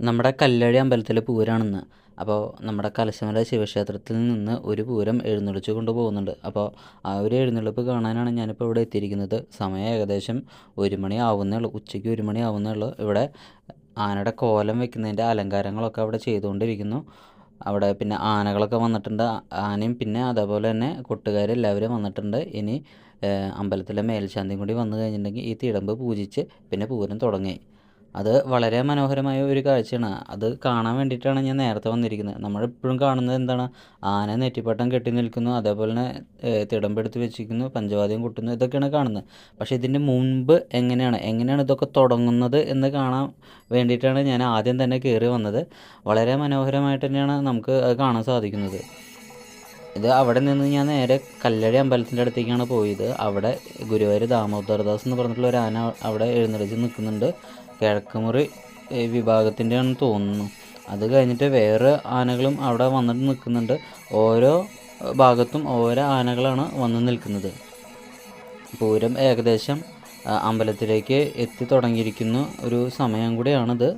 നമ്മുടെ കല്ലഴി അമ്പലത്തിലെ പൂരാണെന്ന്. അപ്പോൾ നമ്മുടെ കലശമല ശിവക്ഷേത്രത്തിൽ നിന്ന് ഒരു പൂരം എഴുന്നള്ളിച്ചു കൊണ്ടുപോകുന്നുണ്ട്. അപ്പോൾ ആ ഒരു എഴുന്നള്ളിപ്പ് കാണാനാണ് ഞാനിപ്പോൾ ഇവിടെ എത്തിയിരിക്കുന്നത്. സമയം ഏകദേശം ഒരു മണി ആവുന്നേ ഉള്ളൂ. ഉച്ചയ്ക്ക് ഒരു മണി ആവുന്നേ ഉള്ളൂ. ഇവിടെ ആനയുടെ കോലം വെക്കുന്നതിന്റെ അലങ്കാരങ്ങളൊക്കെ അവിടെ ചെയ്തുകൊണ്ടിരിക്കുന്നു. അവിടെ പിന്നെ ആനകളൊക്കെ വന്നിട്ടുണ്ട്. ആനയും പിന്നെ അതേപോലെ തന്നെ കൊട്ടുകാരെല്ലാവരും വന്നിട്ടുണ്ട്. ഇനി അമ്പലത്തിലെ മേൽശാന്തിയും കൂടി വന്നു കഴിഞ്ഞിട്ടുണ്ടെങ്കിൽ ഈ തിടമ്പ് പൂജിച്ച് പിന്നെ പൂരം തുടങ്ങി. അത് വളരെ മനോഹരമായ ഒരു കാഴ്ചയാണ്. അത് കാണാൻ വേണ്ടിയിട്ടാണ് ഞാൻ നേരത്തെ വന്നിരിക്കുന്നത്. നമ്മളെപ്പോഴും കാണുന്നത് എന്താണ്? ആന നെറ്റിപ്പട്ടം കെട്ടി നിൽക്കുന്നു അതേപോലെ തന്നെ തിടമ്പെടുത്ത് വെച്ചിരിക്കുന്നു പഞ്ചവാദ്യം കൊട്ടുന്നു ഇതൊക്കെയാണ് കാണുന്നത്. പക്ഷേ ഇതിന്റെ മുൻപ് എങ്ങനെയാണ്? എങ്ങനെയാണ് ഇതൊക്കെ തുടങ്ങുന്നത് എന്ന് കാണാൻ വേണ്ടിയിട്ടാണ് ഞാൻ ആദ്യം തന്നെ കയറി വന്നത്. വളരെ മനോഹരമായിട്ട് തന്നെയാണ് നമുക്ക് അത് കാണാൻ സാധിക്കുന്നത്. ഇത് അവിടെ നിന്ന് ഞാൻ നേരെ കല്ലഴി അമ്പലത്തിന്റെ അടുത്തേക്കാണ് പോയത്. അവിടെ ഗുരുവായൂർ ദാമോദർദാസ് എന്ന് പറഞ്ഞിട്ടുള്ള ഒരു ആന അവിടെ എഴുന്നള്ളിച്ച് നിൽക്കുന്നുണ്ട്. കിഴക്കുമുറി വിഭാഗത്തിന്റെയാണെന്ന് തോന്നുന്നു. അത് കഴിഞ്ഞിട്ട് വേറെ ആനകളും അവിടെ വന്നിട്ട് നിൽക്കുന്നുണ്ട്. ഓരോ ഭാഗത്തും ഓരോ ആനകളാണ് വന്ന് നിൽക്കുന്നത്. പൂരം ഏകദേശം അമ്പലത്തിലേക്ക് എത്തി തുടങ്ങിയിരിക്കുന്ന. ഒരു സമയം കൂടിയാണിത്.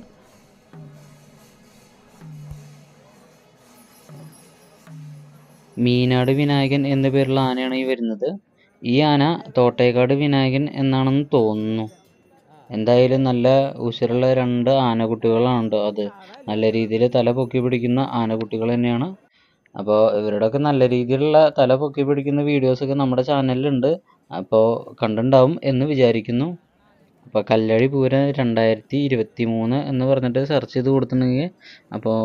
മീനാട് വിനായകൻ എന്ന പേരുള്ള ആനയാണ് ഈ വരുന്നത്. ഈ ആന തോട്ടേക്കാട് വിനായകൻ എന്നാണെന്ന് തോന്നുന്നു. എന്തായാലും നല്ല ഉശിരുള്ള രണ്ട് ആനക്കുട്ടികളാണ് അത്. നല്ല രീതിയിൽ തല പൊക്കി പിടിക്കുന്ന ആനക്കുട്ടികൾ തന്നെയാണ്. അപ്പോൾ ഇവരുടെയൊക്കെ നല്ല രീതിയിലുള്ള തല പൊക്കി പിടിക്കുന്ന വീഡിയോസൊക്കെ നമ്മുടെ ചാനലിലുണ്ട് അപ്പോൾ കണ്ടിട്ടുണ്ടാവും എന്ന് വിചാരിക്കുന്നു. അപ്പോൾ കല്ലഴി പൂരം രണ്ടായിരത്തി ഇരുപത്തി മൂന്ന് എന്ന് പറഞ്ഞിട്ട് സെർച്ച് ചെയ്ത് കൊടുത്തിട്ടുണ്ടെങ്കിൽ അപ്പോൾ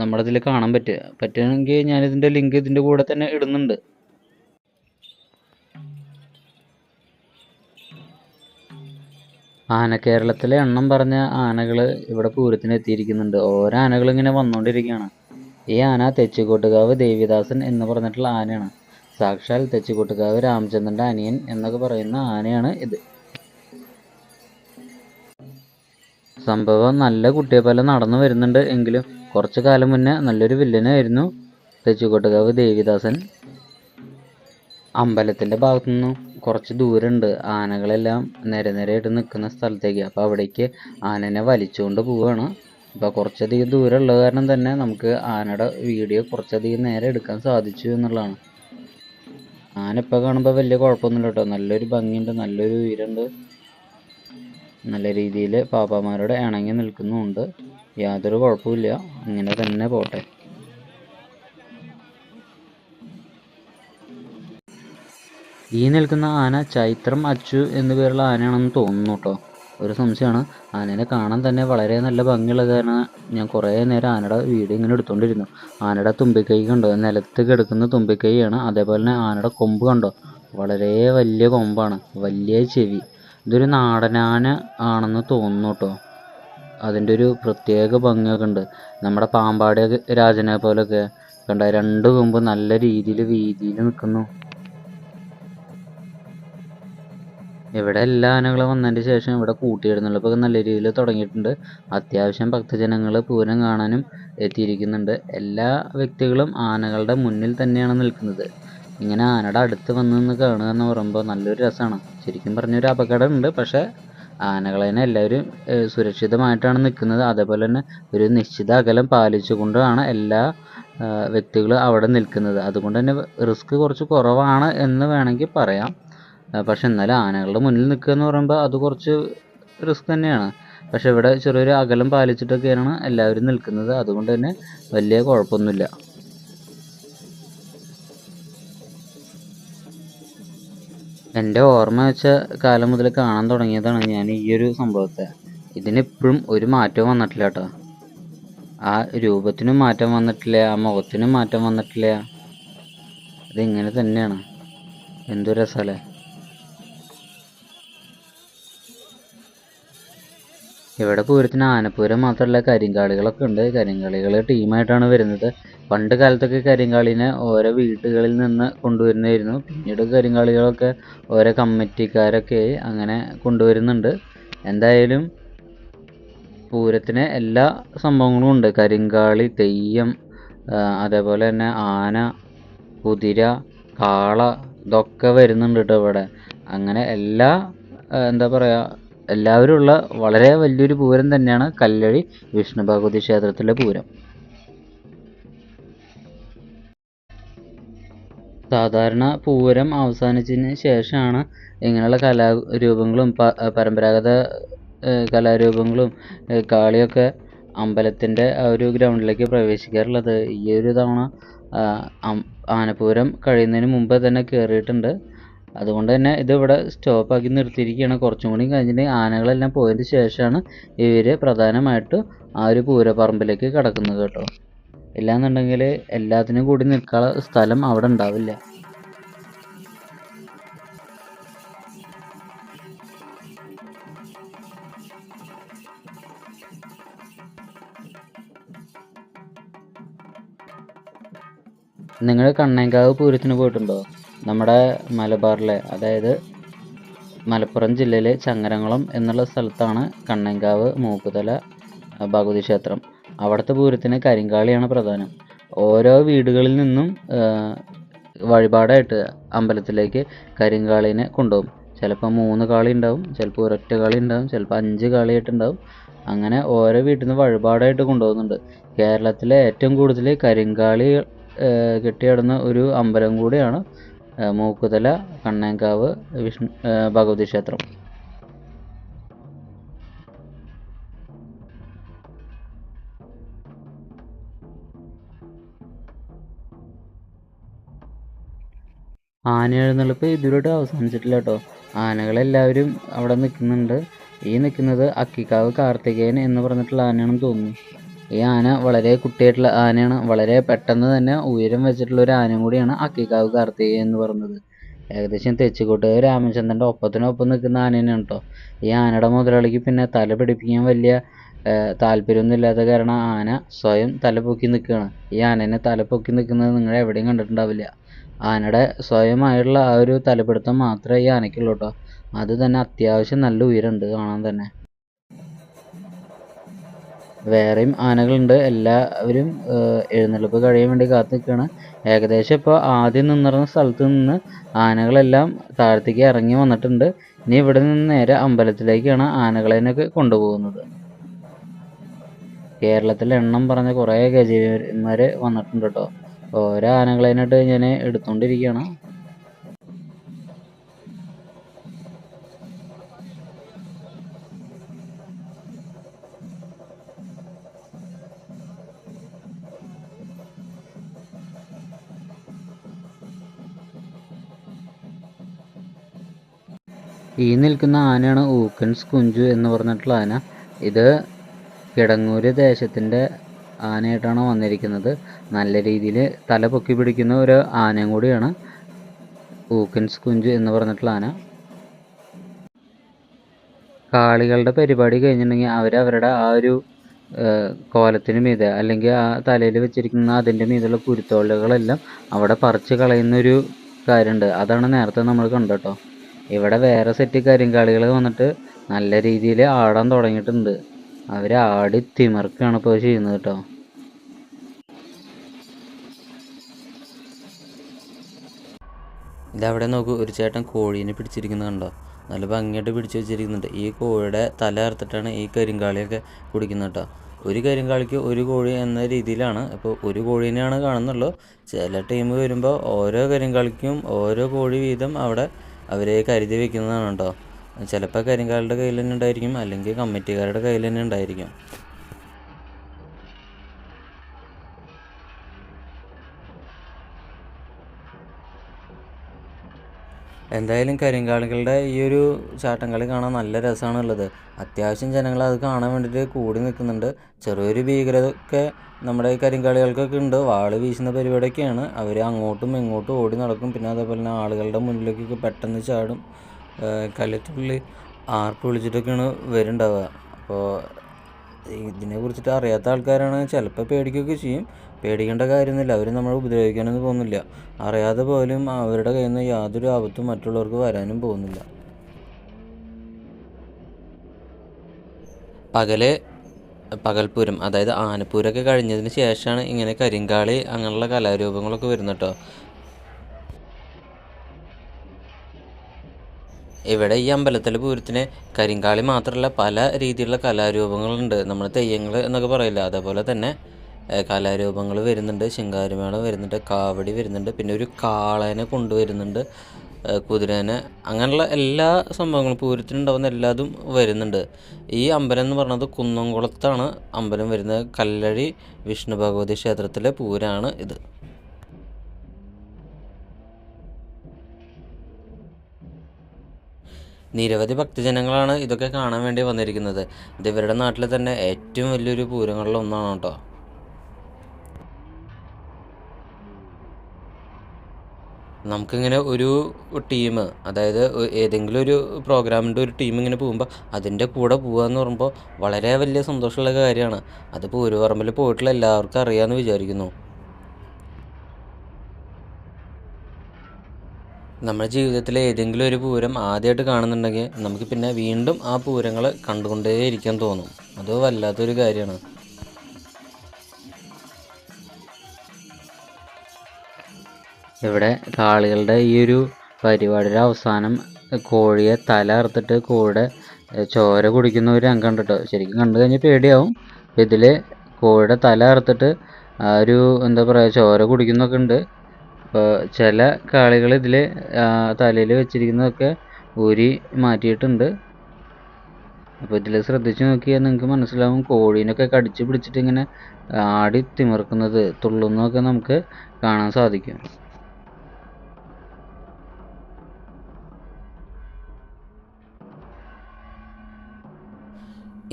നമ്മുടെ ഇതിൽ കാണാൻ പറ്റുക പറ്റുകയാണെങ്കിൽ ഞാനിതിന്റെ ലിങ്ക് ഇതിന്റെ കൂടെ തന്നെ ഇടുന്നുണ്ട്. ആന കേരളത്തിലെ എണ്ണം പറഞ്ഞ ആനകൾ ഇവിടെ പൂരത്തിന് എത്തിയിരിക്കുന്നുണ്ട് ഓരോ ആനകൾ ഇങ്ങനെ വന്നുകൊണ്ടിരിക്കുകയാണ് ഈ ആന തെച്ചിക്കോട്ടുകാവ് ദേവിദാസൻ എന്ന് പറഞ്ഞിട്ടുള്ള ആനയാണ്. സാക്ഷാൽ തെച്ചിക്കോട്ടുകാവ് രാമചന്ദ്രന്റെ അനിയൻ എന്നൊക്കെ പറയുന്ന ആനയാണ് ഇത്. സംഭവം നല്ല കുട്ടിയെ പോലെ നടന്നു വരുന്നുണ്ട് എങ്കിലും കുറച്ചു കാലം മുന്നേ നല്ലൊരു വില്ലനായിരുന്നു തെച്ചിക്കോട്ടുകാവ് ദേവിദാസൻ. അമ്പലത്തിന്റെ ഭാഗത്തു നിന്നും കുറച്ച് ദൂരമുണ്ട്. ആനകളെല്ലാം നിര നിരയായിട്ട് നിൽക്കുന്ന സ്ഥലത്തേക്ക്. അപ്പോൾ അവിടേക്ക് ആനനെ വലിച്ചുകൊണ്ട് പോവുകയാണ് അപ്പോൾ കുറച്ചധികം ദൂരം ഉള്ളത് കാരണം തന്നെ നമുക്ക് ആനയുടെ വീഡിയോ കുറച്ചധികം നേരെ എടുക്കാൻ സാധിച്ചു എന്നുള്ളതാണ്. ആന ഇപ്പോൾ കാണുമ്പോൾ വലിയ കുഴപ്പമൊന്നുമില്ല കേട്ടോ. നല്ലൊരു ഭംഗിയുണ്ട് നല്ലൊരു ഉയരമുണ്ട്. നല്ല രീതിയിൽ പാപ്പാമാരോട് ഇണങ്ങി നിൽക്കുന്നുമുണ്ട്. യാതൊരു കുഴപ്പമില്ല അങ്ങനെ തന്നെ പോട്ടെ. ഈ നിൽക്കുന്ന ആന ചൈത്രം അച്ചു എന്നു പേരുള്ള ആനയാണെന്ന് തോന്നുന്നു കേട്ടോ. ഒരു സംശയമാണ്. ആനേനെ കാണാൻ തന്നെ വളരെ നല്ല ഭംഗിയുള്ളത് കാരണം ഞാൻ കുറേ നേരം ആനയുടെ വീഡിയോ ഇങ്ങനെ എടുത്തുകൊണ്ടിരുന്നു ആനയുടെ തുമ്പിക്കൈ കണ്ടോ? നിലത്ത് കിടക്കുന്ന തുമ്പിക്കൈയാണ്. അതേപോലെ തന്നെ ആനയുടെ കൊമ്പ് കണ്ടോ? വളരെ വലിയ കൊമ്പാണ്. വലിയ ചെവി. ഇതൊരു നാടനാന ആണെന്ന് തോന്നുന്നു കേട്ടോ. അതിന്റെ ഒരു പ്രത്യേക ഭംഗിയൊക്കെ ഉണ്ട്. നമ്മുടെ പാമ്പാടി രാജനെ പോലെയൊക്കെ കണ്ട? രണ്ട് കൊമ്പ് നല്ല രീതിയിൽ വീതിയിൽ നിൽക്കുന്നു. ഇവിടെ എല്ലാ ആനകളും വന്നതിന് ശേഷം ഇവിടെ കൂട്ടിയിടുന്നുള്ളപ്പോൾ നല്ല രീതിയിൽ തുടങ്ങിയിട്ടുണ്ട്. അത്യാവശ്യം ഭക്തജനങ്ങൾ പൂരം കാണാനും എത്തിയിരിക്കുന്നുണ്ട്. എല്ലാ വ്യക്തികളും ആനകളുടെ മുന്നിൽ തന്നെയാണ് നിൽക്കുന്നത്. ഇങ്ങനെ ആനയുടെ അടുത്ത് വന്ന് നിന്ന് കാണുക എന്ന് പറയുമ്പോൾ നല്ലൊരു രസമാണ് ശരിക്കും പറഞ്ഞൊരു അപകടം ഉണ്ട് പക്ഷേ ആനകളെ തന്നെ എല്ലാവരും സുരക്ഷിതമായിട്ടാണ് നിൽക്കുന്നത്. അതേപോലെ തന്നെ ഒരു നിശ്ചിത അകലം പാലിച്ചുകൊണ്ടാണ് എല്ലാ വ്യക്തികളും അവിടെ നിൽക്കുന്നത്. അതുകൊണ്ട് തന്നെ റിസ്ക് കുറച്ച് കുറവാണ് എന്ന് വേണമെങ്കിൽ പറയാം. പക്ഷെ എന്നാലും ആനകളുടെ മുന്നിൽ നിൽക്കുക എന്ന് പറയുമ്പോൾ അത് കുറച്ച് റിസ്ക് തന്നെയാണ്. പക്ഷെ ഇവിടെ ചെറിയൊരു അകലം പാലിച്ചിട്ടൊക്കെയാണ് എല്ലാവരും നിൽക്കുന്നത്. അതുകൊണ്ട് തന്നെ വലിയ കുഴപ്പമൊന്നുമില്ല. എന്റെ ഓർമ്മ വെച്ച കാലം മുതൽ കാണാൻ തുടങ്ങിയതാണ് ഞാൻ ഈ ഒരു സംഭവത്തെ. ഇതിനിപ്പോഴും ഒരു മാറ്റവും വന്നിട്ടില്ല കേട്ടോ. ആ രൂപത്തിനും മാറ്റം വന്നിട്ടില്ല ആ മുഖത്തിനും മാറ്റം വന്നിട്ടില്ല. ഇതിങ്ങനെ തന്നെയാണ്. എന്തൊരു രസമല്ലേ? ഇവിടെ പൂരത്തിന് ആനപ്പൂരം മാത്രമല്ല കരിങ്കാളികളൊക്കെ ഉണ്ട്. കരിങ്കാളികൾ ടീമായിട്ടാണ് വരുന്നത്. പണ്ട് കാലത്തൊക്കെ കരിങ്കാളിനെ ഓരോ വീടുകളിൽ നിന്ന് കൊണ്ടുവരുന്നതായിരുന്നു. പിന്നീട് കരിങ്കാളികളൊക്കെ ഓരോ കമ്മിറ്റിക്കാരൊക്കെ അങ്ങനെ കൊണ്ടുവരുന്നുണ്ട്. എന്തായാലും പൂരത്തിന് എല്ലാ സംഭവങ്ങളും ഉണ്ട്. കരിങ്കാളി തെയ്യം അതേപോലെ തന്നെ ആന കുതിര കാള ഇതൊക്കെ വരുന്നുണ്ട് കേട്ടോ ഇവിടെ. അങ്ങനെ എല്ലാ എന്താ പറയുക എല്ലാവരും ഉള്ള വളരെ വലിയൊരു പൂരം തന്നെയാണ് കല്ലഴി വിഷ്ണു ഭഗവതി ക്ഷേത്രത്തിലെ പൂരം. സാധാരണ പൂരം അവസാനിച്ചതിന് ശേഷമാണ് ഇങ്ങനെയുള്ള കലാരൂപങ്ങളും പരമ്പരാഗത കലാരൂപങ്ങളും കാളിയൊക്കെ അമ്പലത്തിന്റെ ആ ഒരു ഗ്രൗണ്ടിലേക്ക് പ്രവേശിക്കാറുള്ളത്. ഈ ഒരു തവണ ആനപ്പൂരം കഴിയുന്നതിന് മുമ്പ് തന്നെ കയറിയിട്ടുണ്ട് അതുകൊണ്ട് തന്നെ ഇത് ഇവിടെ സ്റ്റോപ്പാക്കി നിർത്തിയിരിക്കുകയാണ്. കുറച്ചും കൂടി കഴിഞ്ഞിട്ട് ആനകളെല്ലാം പോയതിന് ശേഷമാണ് ഇവർ പ്രധാനമായിട്ട് ആ ഒരു പൂരപ്പറമ്പിലേക്ക് കടക്കുന്നത് കേട്ടോ. ഇല്ലാന്നുണ്ടെങ്കിൽ എല്ലാത്തിനും കൂടി നിൽക്കാനുള്ള സ്ഥലം അവിടെ ഉണ്ടാവില്ല. നിങ്ങൾ കണ്ണേങ്കാവ് പൂരത്തിന് പോയിട്ടുണ്ടോ? നമ്മുടെ മലബാറിലെ അതായത് മലപ്പുറം ജില്ലയിലെ ചങ്ങരംകുളം എന്നുള്ള സ്ഥലത്താണ് കണ്ണങ്കാവ് മൂക്കുതല ഭഗവതി ക്ഷേത്രം. അവിടുത്തെ പൂരത്തിന് കരിങ്കാളിയാണ് പ്രധാനം. ഓരോ വീടുകളിൽ നിന്നും വഴിപാടായിട്ട് അമ്പലത്തിലേക്ക് കരിങ്കാളിനെ കൊണ്ടുപോകും. ചിലപ്പോൾ മൂന്ന് കാളി ഉണ്ടാവും ചിലപ്പോൾ ഒരൊറ്റ കാളി ഉണ്ടാവും ചിലപ്പോൾ അഞ്ച് കാളിയായിട്ടുണ്ടാവും അങ്ങനെ ഓരോ വീട്ടിൽ നിന്ന് വഴിപാടായിട്ട് കൊണ്ടുപോകുന്നുണ്ട്. കേരളത്തിലെ ഏറ്റവും കൂടുതൽ കരിങ്കാളി കെട്ടിയിടുന്ന ഒരു അമ്പലം കൂടിയാണ് മൂക്കുതല കണ്ണേങ്കാവ് വിഷ്ണു ഭഗവതി ക്ഷേത്രം. ആന എഴുന്നള്ളിപ്പ് ഇതുവരെയായിട്ട് അവസാനിച്ചിട്ടില്ല കേട്ടോ. ആനകളെല്ലാവരും അവിടെ നിൽക്കുന്നുണ്ട്. ഈ നിൽക്കുന്നത് അക്കിക്കാവ് കാർത്തികേയൻ എന്ന് പറഞ്ഞിട്ടുള്ള ആനയാണെന്ന് തോന്നുന്നു. ഈ ആന വളരെ കുട്ടിയായിട്ടുള്ള ആനയാണ്. വളരെ പെട്ടെന്ന് തന്നെ ഉയരം വെച്ചിട്ടുള്ള ഒരു ആനയും കൂടിയാണ് അക്കിക്കാവ് കാർത്തികേയൻ എന്ന് പറയുന്നത്. ഏകദേശം തെച്ചിക്കോട്ട് രാമചന്ദ്രന്റെ ഒപ്പത്തിനൊപ്പം നിൽക്കുന്ന ആന തന്നെയാണ് കേട്ടോ. ഈ ആനയുടെ മുതലാളിക്ക് പിന്നെ തല പിടിപ്പിക്കാൻ വലിയ താല്പര്യമൊന്നും ഇല്ലാത്ത കാരണം ആന സ്വയം തല പൊക്കി നിൽക്കുകയാണ്. ഈ ആനേനെ തല പൊക്കി നിൽക്കുന്നത് നിങ്ങൾ എവിടെയും കണ്ടിട്ടുണ്ടാവില്ല. ആനയുടെ സ്വയമായുള്ള ആ ഒരു തലപിടുത്തം മാത്രമേ ഈ ആനയ്ക്കുള്ളൂ കേട്ടോ. അത് തന്നെ അത്യാവശ്യം നല്ല ഉയരമുണ്ട് കാണാൻ തന്നെ. വേറെയും ആനകളുണ്ട്. എല്ലാവരും എഴുന്നള്ളിപ്പ് കഴിയാൻ വേണ്ടി കാത്ത് നിൽക്കുകയാണ്. ഏകദേശം ഇപ്പോൾ ആദ്യം നിന്നിരുന്ന സ്ഥലത്ത് നിന്ന് ആനകളെല്ലാം താഴത്തേക്ക് ഇറങ്ങി വന്നിട്ടുണ്ട്. ഇനി ഇവിടെ നിന്ന് നേരെ അമ്പലത്തിലേക്കാണ് ആനകളെയൊക്കെ കൊണ്ടുപോകുന്നത്. കേരളത്തിൽ എണ്ണം പറഞ്ഞ കുറേ ഗജവീരന്മാർ വന്നിട്ടുണ്ട് കേട്ടോ. ഓരോ ആനകളായിട്ട് ഞാൻ എടുത്തുകൊണ്ടിരിക്കുകയാണ് ഈ നിൽക്കുന്ന ആനയാണ് ഊക്കൻസ് കുഞ്ചു എന്ന് പറഞ്ഞിട്ടുള്ള ആന. ഇത് കിടങ്ങൂര് ദേശത്തിന്റെ ആനയായിട്ടാണ് വന്നിരിക്കുന്നത്. നല്ല രീതിയിൽ തല പൊക്കി പിടിക്കുന്ന ഒരു ആനയും കൂടിയാണ് ഊക്കൻസ് കുഞ്ചു എന്ന് പറഞ്ഞിട്ടുള്ള ആന. കാളികളുടെ പരിപാടി കഴിഞ്ഞിട്ടുണ്ടെങ്കിൽ അവർ അവരുടെ ആ ഒരു കോലത്തിന് മീതെ അല്ലെങ്കിൽ ആ തലയിൽ വെച്ചിരിക്കുന്ന അതിന്റെ മീതുള്ള കുരുത്തോലകളെല്ലാം അവിടെ പറിച്ച് കളയുന്നൊരു കാര്യമുണ്ട്. അതാണ് നേരത്തെ നമ്മൾ കണ്ടട്ടോ ഇവിടെ വേറെ സെറ്റ് കരിങ്കാളികൾ വന്നിട്ട് നല്ല രീതിയിൽ ആടാൻ തുടങ്ങിയിട്ടുണ്ട്. അവർ ആടി തിമിർക്കാണ് ഇപ്പോൾ ചെയ്യുന്നത് കേട്ടോ ഇതവിടെ നോക്കൂ ഒരു ചേട്ടൻ കോഴീനെ പിടിച്ചിരിക്കുന്നത് കണ്ടോ? നല്ല ഭംഗിയായിട്ട് പിടിച്ചു വെച്ചിരിക്കുന്നുണ്ട്. ഈ കോഴിയുടെ തല അറുത്തിട്ടാണ് ഈ കരിങ്കാളിയൊക്കെ കുടിക്കുന്നത് കേട്ടോ ഒരു കരിങ്കാളിക്ക് ഒരു കോഴി എന്ന രീതിയിലാണ്. ഇപ്പോൾ ഒരു കോഴീനെയാണ് കാണുന്നുള്ളൂ. ചില ടീം വരുമ്പോൾ ഓരോ കരിങ്കാളിക്കും ഓരോ കോഴി വീതം അവിടെ അവരെ കരുതി വെക്കുന്നതാണ് കേട്ടോ ചിലപ്പോൾ കരിങ്കാളുടെ കയ്യിൽ തന്നെ ഉണ്ടായിരിക്കും അല്ലെങ്കിൽ കമ്മിറ്റിക്കാരുടെ കയ്യിൽ തന്നെ ഉണ്ടായിരിക്കും. എന്തായാലും കരിങ്കാളികളുടെ ഈ ഒരു ചാട്ടംകളി കാണാൻ നല്ല രസമാണുള്ളത്. അത്യാവശ്യം ജനങ്ങൾ അത് കാണാൻ വേണ്ടിയിട്ട് കൂടി നിൽക്കുന്നുണ്ട്. ചെറിയൊരു ഭീകരത ഒക്കെ നമ്മുടെ ഈ കരിങ്കാളികൾക്കൊക്കെ ഉണ്ട്. വാൾ വീശുന്ന പരിപാടിയൊക്കെയാണ്. അവർ അങ്ങോട്ടും ഇങ്ങോട്ടും ഓടി നടക്കും. പിന്നെ അതേപോലെ തന്നെ ആളുകളുടെ മുന്നിലേക്കൊക്കെ പെട്ടെന്ന് ചാടും. കല്ലിത്തുള്ളി ആർപ്പ് വിളിച്ചിട്ടൊക്കെയാണ് വരുന്നുണ്ടാവുക. അപ്പോൾ ഇതിനെ കുറിച്ചിട്ട് അറിയാത്ത ആൾക്കാരാണ്. ചിലപ്പോൾ പേടിക്കുകയൊക്കെ ചെയ്യും. പേടിക്കേണ്ട കാര്യമൊന്നുമില്ല. അവർ നമ്മളെ ഉപദ്രവിക്കാനൊന്നും പോകുന്നില്ല. അറിയാതെ പോലും അവരുടെ കയ്യിൽ നിന്ന് യാതൊരു ആപത്തും മറ്റുള്ളവർക്ക് വരാനും പോകുന്നില്ല. പകലെ പകൽപൂരം അതായത് ആനപ്പൂരമൊക്കെ കഴിഞ്ഞതിന് ശേഷമാണ് ഇങ്ങനെ കരിങ്കാളി അങ്ങനെയുള്ള കലാരൂപങ്ങളൊക്കെ വരുന്നത് ഇവിടെ ഈ അമ്പലത്തിലെ പൂരത്തിന് കരിങ്കാളി മാത്രമല്ല പല രീതിയിലുള്ള കലാരൂപങ്ങളുണ്ട്. നമ്മൾ തെയ്യങ്ങൾ എന്നൊക്കെ പറയില്ല? അതേപോലെ തന്നെ കലാരൂപങ്ങൾ വരുന്നുണ്ട്. ശിങ്കാരിമേളം വരുന്നുണ്ട് കാവടി വരുന്നുണ്ട് പിന്നെ ഒരു കാളേനെ കൊണ്ടുവരുന്നുണ്ട് കുതിരേനെ. അങ്ങനെയുള്ള എല്ലാ സംഭവങ്ങളും പൂരത്തിനുണ്ടാവുന്ന എല്ലാതും വരുന്നുണ്ട്. ഈ അമ്പലം എന്ന് പറയുന്നത് കുന്നംകുളത്താണ് അമ്പലം വരുന്നത്. കല്ലഴി വിഷ്ണു ഭഗവതി ക്ഷേത്രത്തിലെ പൂരമാണ് ഇത്. നിരവധി ഭക്തജനങ്ങളാണ് ഇതൊക്കെ കാണാൻ വേണ്ടി വന്നിരിക്കുന്നത്. ഇത് ഇവരുടെ നാട്ടിലെ തന്നെ ഏറ്റവും വലിയൊരു പൂരങ്ങളിൽ ഒന്നാണ് കേട്ടോ. നമുക്കിങ്ങനെ ഒരു ടീം അതായത് ഏതെങ്കിലും ഒരു പ്രോഗ്രാമിന്റെ ഒരു ടീം ഇങ്ങനെ പോകുമ്പോൾ അതിന്റെ കൂടെ പോകുക എന്ന് പറയുമ്പോൾ വളരെ വലിയ സന്തോഷമുള്ള കാര്യമാണ്. അത് പൂരപ്പറമ്പിൽ പോയിട്ടുള്ള എല്ലാവർക്കും അറിയാമെന്ന് വിചാരിക്കുന്നു. നമ്മുടെ ജീവിതത്തിലെ ഏതെങ്കിലും ഒരു പൂരം ആദ്യമായിട്ട് കാണുന്നുണ്ടെങ്കിൽ നമുക്ക് പിന്നെ വീണ്ടും ആ പൂരങ്ങൾ കണ്ടുകൊണ്ടേയിരിക്കാൻ തോന്നും. അത് വല്ലാത്തൊരു കാര്യമാണ്. ഇവിടെ കാളികളുടെ ഈ ഒരു പരിപാടിയുടെ അവസാനം കോഴിയെ തല അറുത്തിട്ട് കോഴിയുടെ ചോര കുടിക്കുന്ന ഒരു രംഗം ഉണ്ട് കേട്ടോ. ശരിക്കും കണ്ടു കഴിഞ്ഞാൽ പേടിയാവും. ഇതിൽ കോഴിയുടെ തല അറുത്തിട്ട് ആ ഒരു എന്താ പറയുക ചോര കുടിക്കുന്നൊക്കെ ഉണ്ട്. അപ്പോൾ ചില കാളികൾ ഇതിൽ തലയിൽ വെച്ചിരിക്കുന്നതൊക്കെ ഊരി മാറ്റിയിട്ടുണ്ട്. അപ്പോൾ ഇതിൽ ശ്രദ്ധിച്ച് നോക്കിയാൽ നിങ്ങൾക്ക് മനസ്സിലാവും കോഴീനൊക്കെ കടിച്ച് പിടിച്ചിട്ട് ഇങ്ങനെ ആടി തിമിർക്കുന്നത് തുള്ളുന്നതൊക്കെ നമുക്ക് കാണാൻ സാധിക്കും.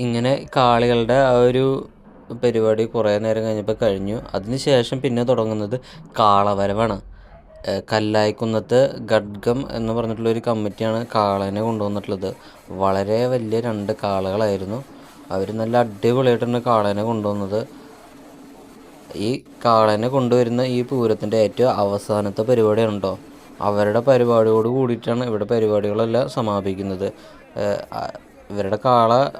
ഇങ്ങനെ കാളികളുടെ ആ ഒരു പരിപാടി കുറേ നേരം കഴിഞ്ഞപ്പോൾ കഴിഞ്ഞു. അതിനുശേഷം പിന്നെ തുടങ്ങുന്നത് കാളവരവാണ്. കല്ലായിക്കുന്നത്ത് ഖഡ്ഗം എന്ന് പറഞ്ഞിട്ടുള്ള ഒരു കമ്മിറ്റിയാണ് കാളനെ കൊണ്ടുവന്നിട്ടുള്ളത്. വളരെ വലിയ രണ്ട് കാളകളായിരുന്നു. അവർ നല്ല അടിപൊളിയായിട്ടാണ് കാളനെ കൊണ്ടുവന്നത്. ഈ കാളനെ കൊണ്ടുവരുന്ന ഈ പൂരത്തിന്റെ ഏറ്റവും അവസാനത്തെ പരിപാടിയാണ് അവരുടെ പരിപാടിയോട് കൂടിയിട്ടാണ് ഇവിടെ പരിപാടികളെല്ലാം സമാപിക്കുന്നത്. ഇവരുടെ കാള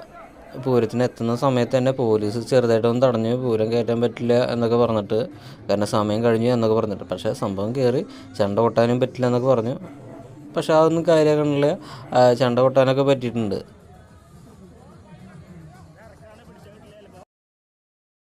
പൂരത്തിന് എത്തുന്ന സമയത്ത് തന്നെ പോലീസ് ചെറുതായിട്ടൊന്നും തടഞ്ഞു പൂരം കയറ്റാൻ പറ്റില്ല എന്നൊക്കെ പറഞ്ഞിട്ട് കാരണം സമയം കഴിഞ്ഞു എന്നൊക്കെ പറഞ്ഞിട്ട്. പക്ഷേ സംഭവം കയറി ചണ്ട കൊട്ടാനും പറ്റില്ല എന്നൊക്കെ പറഞ്ഞു. പക്ഷേ അതൊന്നും കാര്യമാക്കണില്ല. ചണ്ട കൊട്ടാനൊക്കെ പറ്റിയിട്ടുണ്ട്.